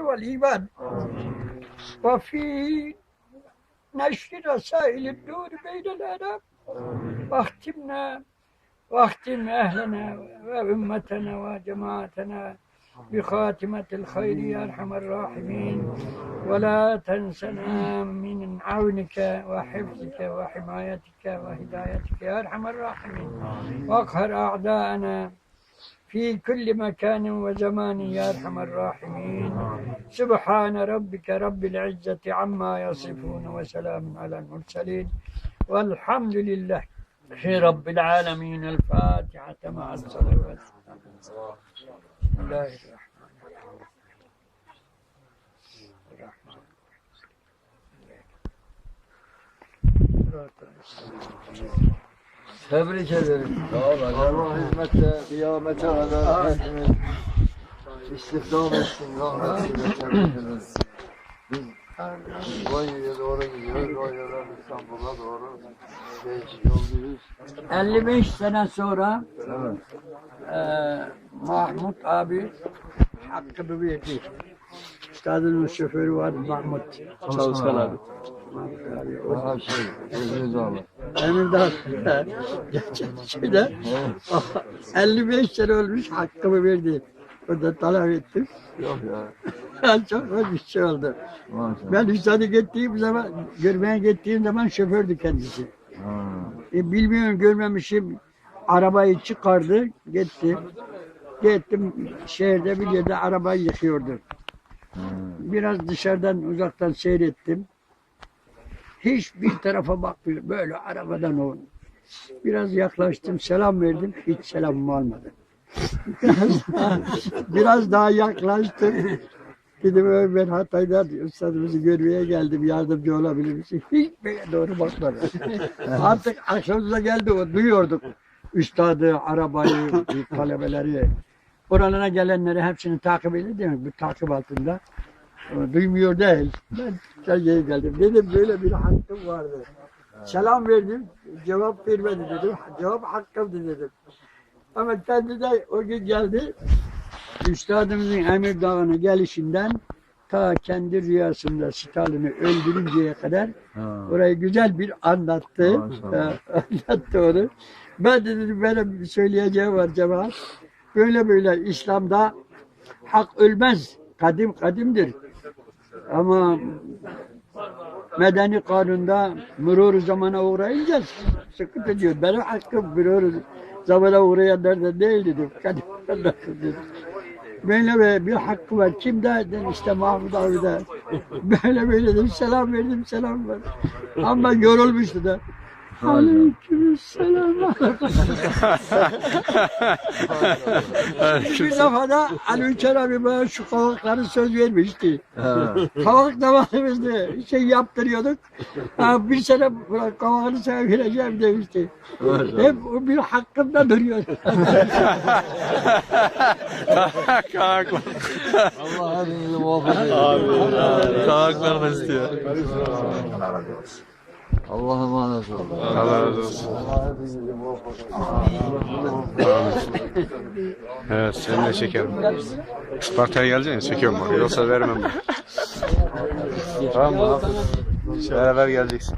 والإيمان. وفي نشر رسائل النور بين الأنام واختمنا واختم أهلنا وأمتنا وجماعتنا بخاتمة الخير يا أرحم الراحمين. ولا تنسنا من عونك وحفظك وحمايتك وهدايتك يا أرحم الراحمين. وأقهر أعداءنا في كل مكان وزمان يا أرحم الراحمين. سبحان ربك رب العزة عما يصفون وسلام على المرسلين. والحمد لله رب العالمين. الفاتحة مع الصلوات. بسم الله الرحمن الرحيم. الرحمن Tebrik ederim. Allah hizmette, kıyamete kadar hepimiz istihdam etsin. Rahmetiyle tebrik ederiz. Biz Konya'ya doğru gidiyoruz. Konya'dan İstanbul'a doğru değişik yoldayız. 55 sene sonra Evet. eee Mahmut abi hakkını verdi. Üstadının şoförü var Mahmut. Çalışkan abi. Daha şey, Özgür Dağlı. Emin daha geçen şeyde 55 sene olmuş hakkımı verdi. O da talep ettim. Yok ya. Çok hoş bir şey oldu. Maşallah. Ben üstadı gittiğim zaman, görmeye gittiğim zaman şofördü kendisi. Ha. E, bilmiyorum görmemişim. Arabayı çıkardı, gitti. Gittim şehirde bir yerde arabayı yıkıyordu. Ha. Biraz dışarıdan uzaktan seyrettim. Hiçbir tarafa bakmıyor. Böyle arabadan o. Biraz yaklaştım, selam verdim. Hiç selamımı almadı. Biraz daha, biraz daha yaklaştım. Dedim "Ö, ben Hatay'dan üstadımızı görmeye geldim. Yardımcı olabilir misin? Hiç bana doğru bakmadı. Artık akşamıza geldi o. Duyuyorduk. Üstadı, arabayı, talebeleri. Oralara gelenleri hepsini takip mi? Bu takip altında. Duymuyor değil. Ben Türkiye'ye geldim. Dedim böyle bir hakkım vardı. Selam verdim. Cevap vermedi dedim. Cevap hakkımdı dedim. Ama kendi de o gün geldi. Üstadımızın Emir Dağı'na gelişinden ta kendi rüyasında Stalin'i öldürünceye kadar Ha. orayı güzel bir anlattı. Maşallah. anlattı onu. Ben de dedim benim söyleyeceğim var cemaat. Böyle böyle İslam'da hak ölmez. Kadim kadimdir. Ama medeni kanunda mürur zamana uğrayınca sıkıntı diyor. Benim hakkım mürur zamana uğrayanlardan değil dedim. Kadim dedim. Böyle böyle bir hakkı var. Kimde? Dedim işte Mahmut abi de. Böyle böyle dedim. Selam verdim. Selam verdim. Ama yorulmuştu da. Aleyküm selam. bir defa da Ali Ülker abi bana şu kavakları söz vermişti. Kavak zamanımızda şey yaptırıyorduk. Ha, bir sene bırak kavağını sana vereceğim demişti. Hep o bir hakkımda duruyor. Kavaklar. Allah hepinizi muvaffak eylesin. Kavaklar da istiyor. Allah'a emanet olun. Allah razı olsun. Allah hepinizi muvaffak eylesin. Evet seni de çekerim. Isparta'ya geleceksin çekiyorum bak. Yoksa vermem tamam mı? Beraber geleceksin.